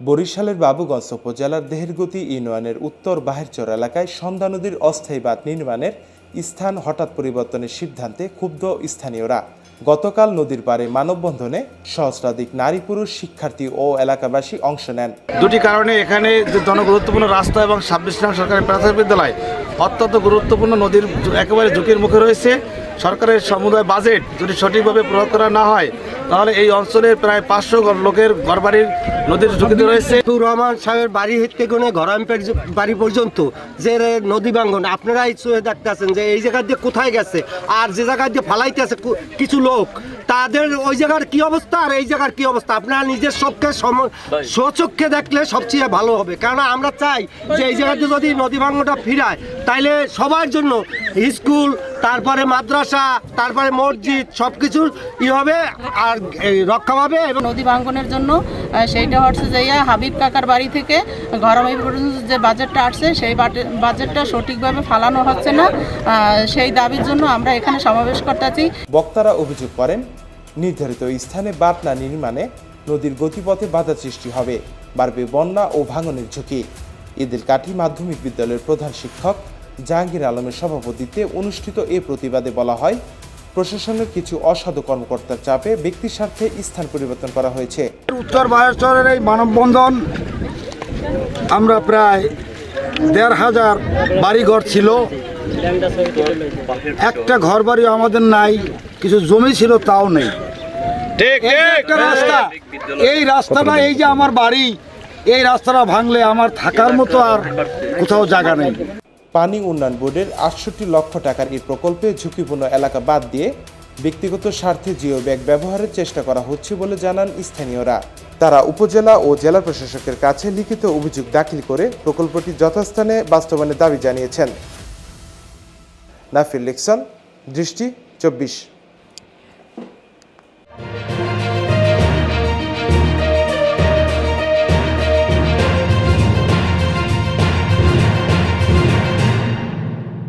বরিশালের বাবুগঞ্জ উপজেলার দেহেরগতি ইউনিয়নের উত্তর বাহিরচর এলাকায় সন্ধ্যা নদীর অস্থায়ী বাঁধ নির্মাণের স্থান হঠাৎ পরিবর্তনের সিদ্ধান্তে ক্ষুব্ধ স্থানীয়রা। গতকাল নদীর পারে মানববন্ধনে সহস্রাধিক নারী পুরুষ, শিক্ষার্থী ও এলাকাবাসী অংশ নেন। দুটি কারণে এখানে যে জনগুরুত্বপূর্ণ রাস্তা এবং ছাব্বিশ সরকারি প্রাথমিক বিদ্যালয় অত্যন্ত গুরুত্বপূর্ণ নদীর একেবারে ঝুঁকির মুখে রয়েছে। সরকারের সমুদায় বাজেট যদি সঠিকভাবে প্রয়োগ করা না হয়, তাহলে এই অঞ্চলের প্রায় পাঁচশো লোকের ঘরবাড়ির নদীর ঝুঁকিতে রয়েছে। রহমান সাহেবের বাড়ি থেকে কোনে ঘরামপেট বাড়ি পর্যন্ত যে নদী বাঙ্গন আপনারাই চোখে দেখতেছেন যে এই জায়গা দিয়ে কোথায় গেছে? আর যে জায়গা দিয়ে ফালাইতে আছে কিছু লোক, তাদের ওই জায়গার কি অবস্থা আর এই জায়গার কি অবস্থা? আপনারা নিজের সম- স্বচক্ষে দেখলে সবচেয়ে ভালো হবে। কারণ আমরা চাই যে এই জায়গাতে যদি নদী ভাঙ্গনটা ফিরায়, তাইলে সবার জন্য স্কুল তারপরে মাদ্রাসা তারপরে মসজিদ সব কিছুর ই হবে আর রক্ষা পাবে এবং নদী ভাঙ্গনের জন্য সেইটা হচ্ছে যে ইয়া হাবিব কাকার বাড়ি থেকে ঘরমাই পর্যন্ত যে বাজেটটা আসছে সেই বাজে- বাজেটটা সঠিকভাবে ফালানো হচ্ছে না। সেই দাবির জন্য আমরা এখানে সমাবেশ করতেছি। বক্তারা অভিযোগ করেন নির্ধারিত স্থানে বাঁধ না নির্মাণে নদীর গতিপথে বাধা সৃষ্টি হবে বাড়বে বন্যা ও ভাঙনের ঝুঁকি। ঈদের কাঠি মাধ্যমিক বিদ্যালয়ের প্রধান শিক্ষক জাহাঙ্গীর আলমের সভাপতিত্বে অনুষ্ঠিত এ প্রতিবাদে বলা হয় প্রশাসনের কিছু অসাধু কর্মকর্তার চাপে ব্যক্তি স্বার্থে স্থান পরিবর্তন করা হয়েছে। উত্তর বাহেশ্বরের এই মানববন্ধন আমরা প্রায় দেড় হাজার বাড়িঘর ছিল। একটা ঘর বাড়ি আমাদের নাই কিছু জমি ছিল তাও নেই। ঠিক এই একটা রাস্তা। এই রাস্তাটা এই যে আমার বাড়ি এই রাস্তাটা ভাঙলে আমার থাকার মতো আর কোথাও জায়গা নেই। পানি উন্নয়ন বোর্ডের আটষট্টি লক্ষ টাকার এই প্রকল্পে ঝুঁকিপূর্ণ এলাকা বাদ দিয়ে ব্যক্তিগত স্বার্থে জিও ব্যাগ ব্যবহারের চেষ্টা করা হচ্ছে বলে জানান স্থানীয়রা। তারা উপজেলা ও জেলা প্রশাসকের কাছে লিখিত অভিযোগ দাখিল করে প্রকল্পটি যথাস্থানে বাস্তবায়নের দাবি জানিয়েছেন। নাফির লিকসন, দৃষ্টি চব্বিশ।